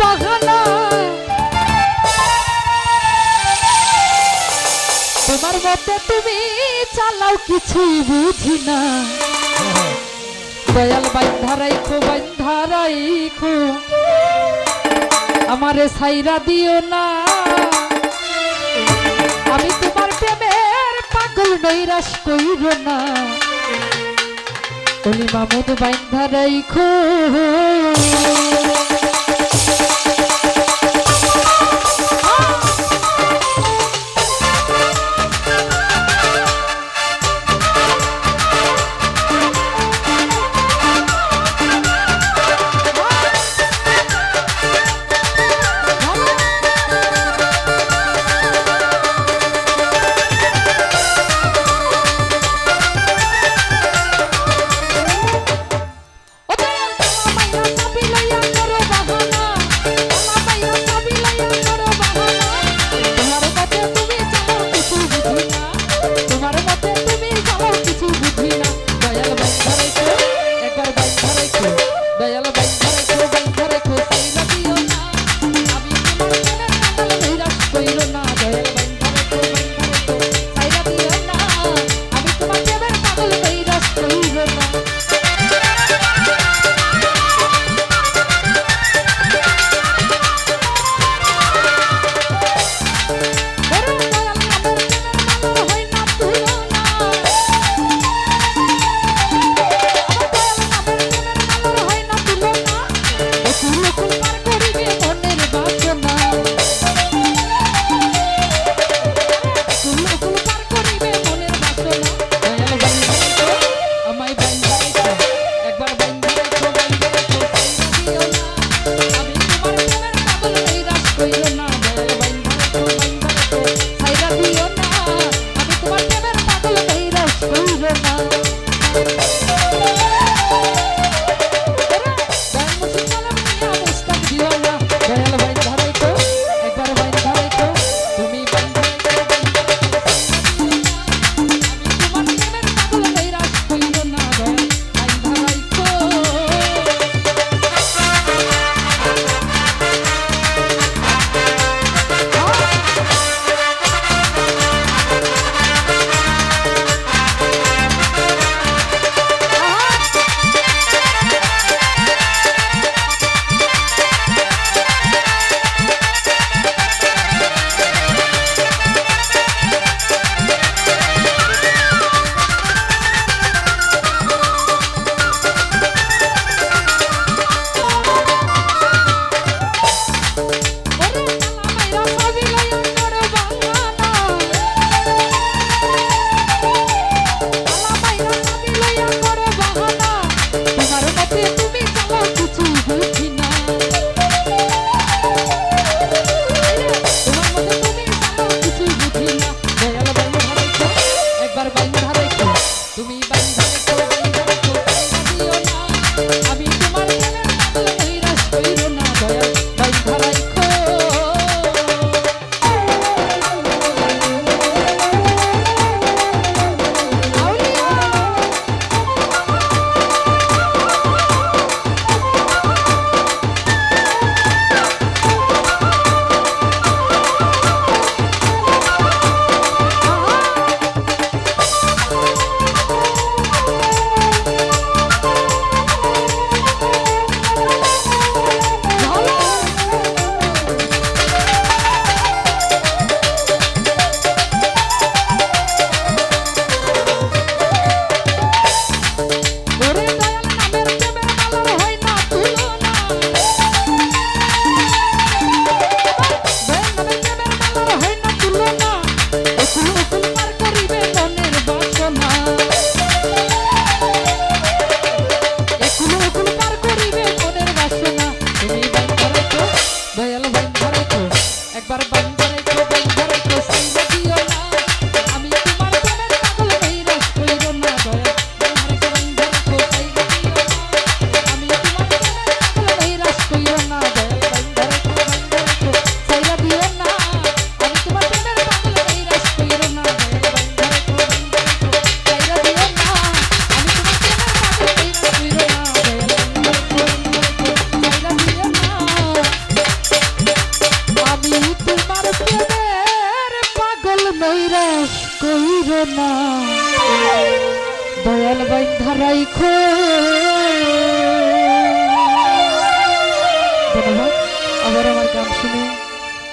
বাহানা। তোমার মতে তুমি চালাও কিছুই বুঝি না। দয়াল বাইন্ধা রাইখো আমারে সাইরা দিও না। আমি তোমার প্রেমের পাগল নৈরাশ কইর না। অলি মামুদ বাইন্ধা কইর না। দয়াল বাইন্ধা রাইখো।